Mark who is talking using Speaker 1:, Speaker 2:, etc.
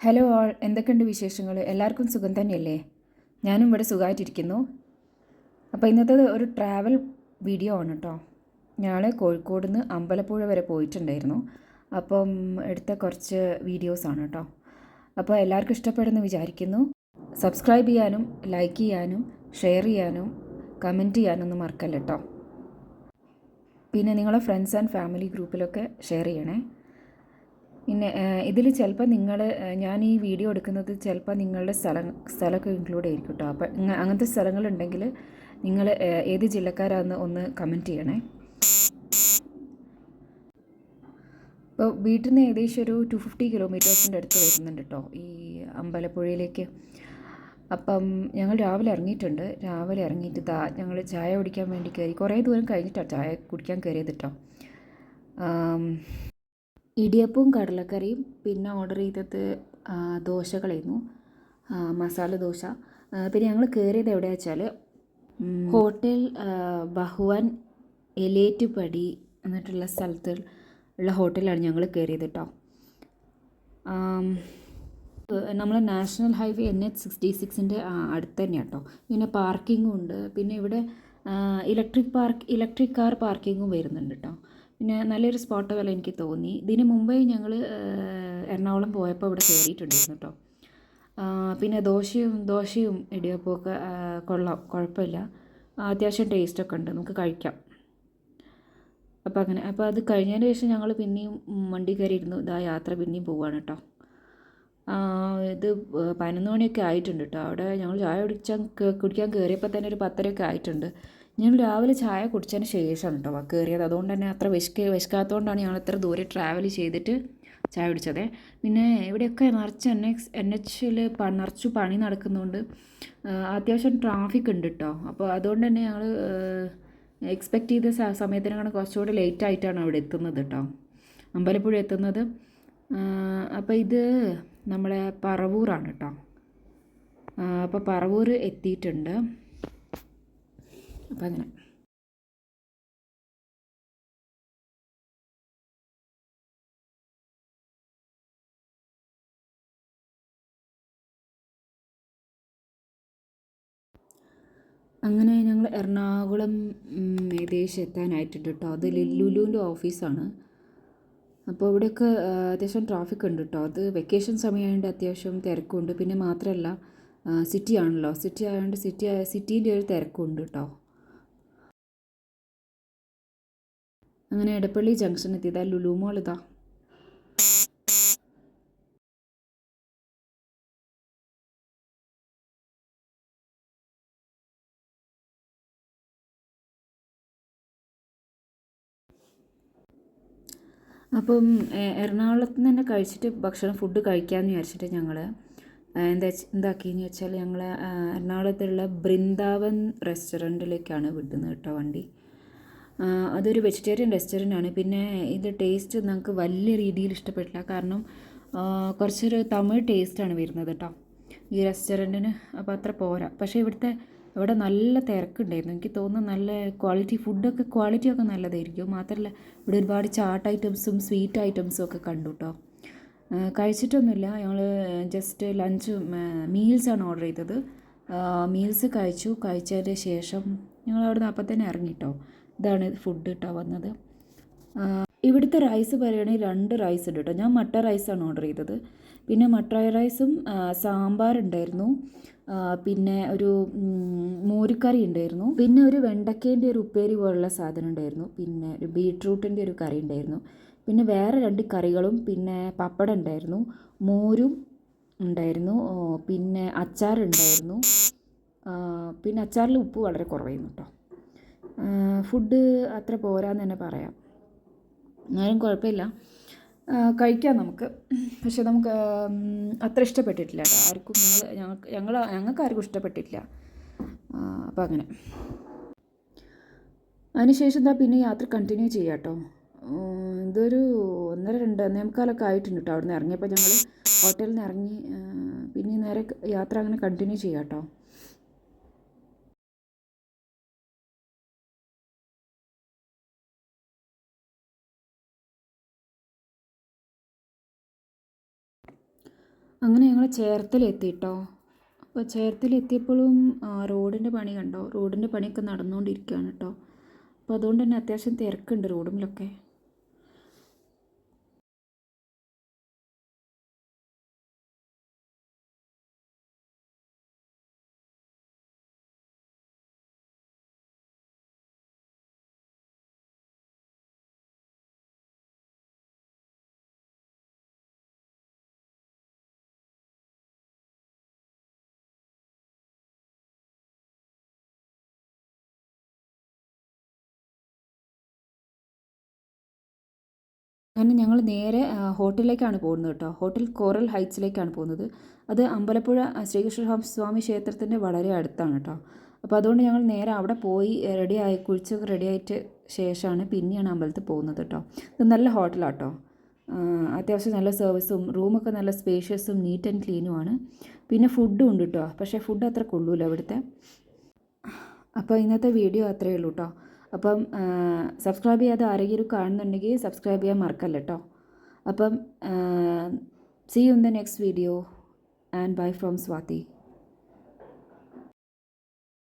Speaker 1: Hello all എന്തൊക്കെയുണ്ട് വിശേഷങ്ങൾ എല്ലാവർക്കും സുഖം തന്നെയല്ലേ? ഞാനും ഇവിടെ സുഖമായിട്ടിരിക്കുന്നു. അപ്പോൾ ഇന്നത്തെ ഒരു ട്രാവൽ വീഡിയോ ആണ് കേട്ടോ. ഞങ്ങൾ കോഴിക്കോട് നിന്ന് അമ്പലപ്പുഴ വരെ പോയിട്ടുണ്ടായിരുന്നു. അപ്പം എടുത്ത കുറച്ച് വീഡിയോസാണ് കേട്ടോ. അപ്പോൾ എല്ലാവർക്കും ഇഷ്ടപ്പെടുമെന്ന് വിചാരിക്കുന്നു. സബ്സ്ക്രൈബ് ചെയ്യാനും ലൈക്ക് ചെയ്യാനും ഷെയർ ചെയ്യാനും കമന്റ് ചെയ്യാനൊന്നും മറക്കല്ല കേട്ടോ. പിന്നെ നിങ്ങളെ ഫ്രണ്ട്സ് ആൻഡ് ഫാമിലി ഗ്രൂപ്പിലൊക്കെ ഷെയർ ചെയ്യണേ. പിന്നെ ഇതിൽ ചിലപ്പോൾ നിങ്ങൾ ഞാൻ ഈ വീഡിയോ എടുക്കുന്നത് ചിലപ്പോൾ നിങ്ങളുടെ സ്ഥലം സ്ഥലമൊക്കെ ഇൻക്ലൂഡ് ആയിരിക്കും കേട്ടോ അപ്പോൾ അങ്ങനത്തെ സ്ഥലങ്ങളുണ്ടെങ്കിൽ നിങ്ങൾ ഏത് ജില്ലക്കാരാന്ന് ഒന്ന് കമന്റ് ചെയ്യണേ. ഇപ്പോൾ വീട്ടിൽ നിന്ന് ഏകദേശം ഒരു ടു ഫിഫ്റ്റി കിലോമീറ്റേഴ്സിന്റെ അടുത്ത് വരുന്നുണ്ട് കേട്ടോ ഈ അമ്പലപ്പുഴയിലേക്ക്. അപ്പം ഞങ്ങൾ രാവിലെ ഇറങ്ങിയിട്ടുണ്ട്. രാവിലെ ഇറങ്ങിയിട്ട് ദാ ഞങ്ങൾ ചായ കുടിക്കാൻ വേണ്ടി കയറി കുറേ ദൂരം കഴിഞ്ഞിട്ടാണ് ചായ കുടിക്കാൻ കയറിയത് കേട്ടോ ഇടിയപ്പവും കടലക്കറിയും പിന്നെ ഓർഡർ ചെയ്തത് ദോശകളായിരുന്നു. മസാല ദോശ. പിന്നെ ഞങ്ങൾ കയറിയത് എവിടെയാ വെച്ചാൽ ഹോട്ടൽ ബഹുവാൻ ബഹുവൻ എലേറ്റുപടി എന്നിട്ടുള്ള സ്ഥലത്ത് ഉള്ള ഹോട്ടലാണ് ഞങ്ങൾ കയറിയത് കേട്ടോ നമ്മൾ national highway N H sixty സിക്സിന്റെ അടുത്ത് തന്നെയാണ് കേട്ടോ പിന്നെ പാർക്കിങ്ങും ഉണ്ട്. പിന്നെ ഇവിടെ ഇലക്ട്രിക് പാർക്ക് ഇലക്ട്രിക് കാർ പാർക്കിങ്ങും വരുന്നുണ്ട് കേട്ടോ പിന്നെ നല്ലൊരു സ്പോട്ട് പോലെ എനിക്ക് തോന്നി. ഇതിന് മുമ്പേ ഞങ്ങൾ എറണാകുളം പോയപ്പോൾ ഇവിടെ കയറിയിട്ടുണ്ടായിരുന്നു കേട്ടോ പിന്നെ ദോശയും ദോശയും ഇടിയപ്പമൊക്കെ കൊള്ളാം കുഴപ്പമില്ല. അത്യാവശ്യം ടേസ്റ്റൊക്കെ ഉണ്ട്. നമുക്ക് കഴിക്കാം. അപ്പോൾ അങ്ങനെ അപ്പോൾ അത് കഴിഞ്ഞതിന് ശേഷം ഞങ്ങൾ പിന്നെയും വണ്ടി കയറി ഇരുന്നു ഇതാ യാത്ര പിന്നെയും പോവുകയാണ് കേട്ടോ ഇത് പതിനൊന്ന് മണിയൊക്കെ ആയിട്ടുണ്ട് കേട്ടോ അവിടെ ഞങ്ങൾ ചായ കുടിച്ചാൽ കുടിക്കാൻ കയറിയപ്പോൾ തന്നെ ഒരു പത്തരയൊക്കെ ആയിട്ടുണ്ട്. ഞങ്ങൾ രാവിലെ ചായ കുടിച്ചതിന് ശേഷമാണ് കേട്ടോ കയറിയത്. അതുകൊണ്ട് തന്നെ അത്ര വിശക്ക് വിശക്കാത്തതുകൊണ്ടാണ് ഞങ്ങൾ ഇത്ര ദൂരെ ട്രാവൽ ചെയ്തിട്ട് ചായ കുടിച്ചത്. പിന്നെ ഇവിടെയൊക്കെ നിറച്ച് എൻ എക്സ് എൻ എച്ചിൽ നിറച്ചു പണി നടക്കുന്നതുകൊണ്ട് അത്യാവശ്യം ട്രാഫിക് ഉണ്ട് കേട്ടോ അപ്പോൾ അതുകൊണ്ട് തന്നെ ഞങ്ങൾ എക്സ്പെക്റ്റ് ചെയ്ത സമയത്തിനാണ് കുറച്ചുകൂടി ലേറ്റ് ആയിട്ടാണ് അവിടെ എത്തുന്നത് കേട്ടോ അമ്പലപ്പുഴ എത്തുന്നത്. അപ്പോൾ ഇത് നമ്മളെ പറവൂറാണ് കേട്ടോ അപ്പോൾ പറവൂർ എത്തിയിട്ടുണ്ട്. അപ്പം അങ്ങനെ അങ്ങനെ ഞങ്ങൾ എറണാകുളം ഏകദേശം എത്താനായിട്ടുണ്ട് കേട്ടോ അത് ലുലുവിന്റെ ഓഫീസാണ്. അപ്പോൾ ഇവിടെയൊക്കെ അത്യാവശ്യം ട്രാഫിക് ഉണ്ട് കേട്ടോ അത് വെക്കേഷൻ സമയമായതുകൊണ്ട് അത്യാവശ്യം തിരക്കുണ്ട്. പിന്നെ മാത്രമല്ല സിറ്റി ആണല്ലോ. സിറ്റി ആയതുകൊണ്ട് സിറ്റി സിറ്റീന്റെ ഒരു തിരക്കുണ്ട് കേട്ടോ അങ്ങനെ എടപ്പള്ളി ജംഗ്ഷൻ എത്തിയതാ ലുലു മോൾ ഇതാ. അപ്പം എറണാകുളത്ത് നിന്ന് തന്നെ കഴിച്ചിട്ട് ഭക്ഷണം ഫുഡ് കഴിക്കാമെന്ന് വിചാരിച്ചിട്ട് ഞങ്ങൾ എന്താ എന്താക്കിയെന്ന് വെച്ചാൽ ഞങ്ങൾ എറണാകുളത്തുള്ള ബൃന്ദാവൻ റെസ്റ്റോറന്റിലേക്കാണ് വിടുന്നത് കേട്ടോ വണ്ടി. അതൊരു വെജിറ്റേറിയൻ റെസ്റ്റോറന്റ് ആണ് പിന്നെ ഇത് ടേസ്റ്റ് നമുക്ക് വലിയ രീതിയിൽ ഇഷ്ടപ്പെട്ടില്ല. കാരണം കുറച്ചൊരു തമിഴ് ടേസ്റ്റാണ് വരുന്നത് കേട്ടോ ഈ റെസ്റ്റോറന്റിന് അപ്പോൾ അത്ര പോരാ. പക്ഷേ ഇവിടുത്തെ ഇവിടെ നല്ല തിരക്കുണ്ടായിരുന്നു. എനിക്ക് തോന്നുന്നു നല്ല ക്വാളിറ്റി ഫുഡൊക്കെ ക്വാളിറ്റി ഒക്കെ നല്ലതായിരിക്കും. മാത്രമല്ല ഇവിടെ ഒരുപാട് ചാട്ട് ഐറ്റംസും സ്വീറ്റ് ഐറ്റംസും ഒക്കെ കണ്ടു കേട്ടോ കഴിച്ചിട്ടൊന്നുമില്ല. ഞങ്ങൾ ജസ്റ്റ് ലഞ്ച് മീൽസാണ് ഓർഡർ ചെയ്തത്. മീൽസ് കഴിച്ചു. കഴിച്ചതിന് ശേഷം ഞങ്ങൾ അവിടെ നിന്ന് അപ്പം തന്നെ ഇറങ്ങി കേട്ടോ ഇതാണ് ഫുഡ് കേട്ടോ വന്നത്. ഇവിടുത്തെ റൈസ് പറയുകയാണെങ്കിൽ രണ്ട് റൈസ് ഉണ്ട് കേട്ടോ ഞാൻ മട്ട റൈസാണ് ഓർഡർ ചെയ്തത്. പിന്നെ മട്ട റൈസും സാമ്പാറുണ്ടായിരുന്നു പിന്നെ ഒരു മോരിക്കറി ഉണ്ടായിരുന്നു. പിന്നെ ഒരു വെണ്ടക്കേന്റെ ഒരു ഉപ്പേരി പോലുള്ള സാധനം ഉണ്ടായിരുന്നു. പിന്നെ ഒരു ബീട്രൂട്ടിന്റെ ഒരു കറി ഉണ്ടായിരുന്നു. പിന്നെ വേറെ രണ്ട് കറികളും പിന്നെ പപ്പടം ഉണ്ടായിരുന്നു. മോരും ഉണ്ടായിരുന്നു. പിന്നെ അച്ചാറുണ്ടായിരുന്നു പിന്നെ അച്ചാറിൽ ഉപ്പ് വളരെ കുറവായിരുന്നു കേട്ടോ ഫുഡ് അത്ര പോരാന്ന് തന്നെ പറയാം. എന്നാലും കുഴപ്പമില്ല. കഴിക്കാം നമുക്ക്. പക്ഷെ നമുക്ക് അത്ര ഇഷ്ടപ്പെട്ടിട്ടില്ല കേട്ടോ. ആർക്കും ഞങ്ങൾ ഞങ്ങൾക്ക് ഞങ്ങൾ ഞങ്ങൾക്ക് ആർക്കും ഇഷ്ടപ്പെട്ടിട്ടില്ല. അപ്പം അങ്ങനെ. അതിനുശേഷം എന്താ പിന്നെ യാത്ര കണ്ടിന്യൂ ചെയ്യാം കേട്ടോ. ഇതൊരു ഒന്നര രണ്ട് ഒന്നേമുക്കാലൊക്കെ ആയിട്ടുണ്ട് കേട്ടോ. അവിടെ നിന്ന് ഇറങ്ങിയപ്പോൾ ഞങ്ങൾ ഹോട്ടലിൽ നിന്ന് ഇറങ്ങി പിന്നെ നേരെ യാത്ര അങ്ങനെ കണ്ടിന്യൂ ചെയ്യാം കേട്ടോ. അങ്ങനെ ഞങ്ങൾ ചേർത്തലെത്തി കേട്ടോ അപ്പോൾ ചേർത്തലെത്തിയപ്പോഴും റോഡിന്റെ പണി കണ്ടോ? റോഡിന്റെ പണിയൊക്കെ നടന്നുകൊണ്ടിരിക്കുകയാണ് കേട്ടോ. അപ്പോൾ അതുകൊണ്ട് തന്നെ അത്യാവശ്യം തിരക്കുണ്ട് റോഡിലൊക്കെ അങ്ങനെ ഞങ്ങൾ നേരെ ഹോട്ടലിലേക്കാണ് പോകുന്നത് കേട്ടോ. ഹോട്ടൽ കോറൽ ഹൈറ്റ്സിലേക്കാണ് പോകുന്നത്. അത് അമ്പലപ്പുഴ ശ്രീകൃഷ്ണ സ്വാമി ക്ഷേത്രത്തിന്റെ വളരെ അടുത്താണ് കേട്ടോ. അപ്പോൾ അതുകൊണ്ട് ഞങ്ങൾ നേരെ അവിടെ പോയി റെഡിയായി റെഡി റെഡിയായിട്ട് ശേഷമാണ് പിന്നെയാണ് അമ്പലത്തിൽ പോകുന്നത് കേട്ടോ. ഇത് നല്ല ഹോട്ടലാണ് കേട്ടോ. അത്യാവശ്യം നല്ല സർവീസും റൂമൊക്കെ നല്ല സ്പേഷ്യസും നീറ്റ് ആൻഡ് ക്ലീനുമാണ് പിന്നെ ഫുഡും ഉണ്ട് കേട്ടോ. പക്ഷേ ഫുഡ് അത്ര കൊള്ളൂല ഇവിടുത്തെ. അപ്പോൾ ഇന്നത്തെ വീഡിയോ അത്രയേ ഉള്ളൂ കേട്ടോ. അപ്പം സബ്സ്ക്രൈബ് ചെയ്യാതെ ആരെങ്കിലും കാണുന്നുണ്ടെങ്കിൽ സബ്സ്ക്രൈബ് ചെയ്യാൻ മറക്കല്ല കേട്ടോ അപ്പം see you in the next video and bye from Swathi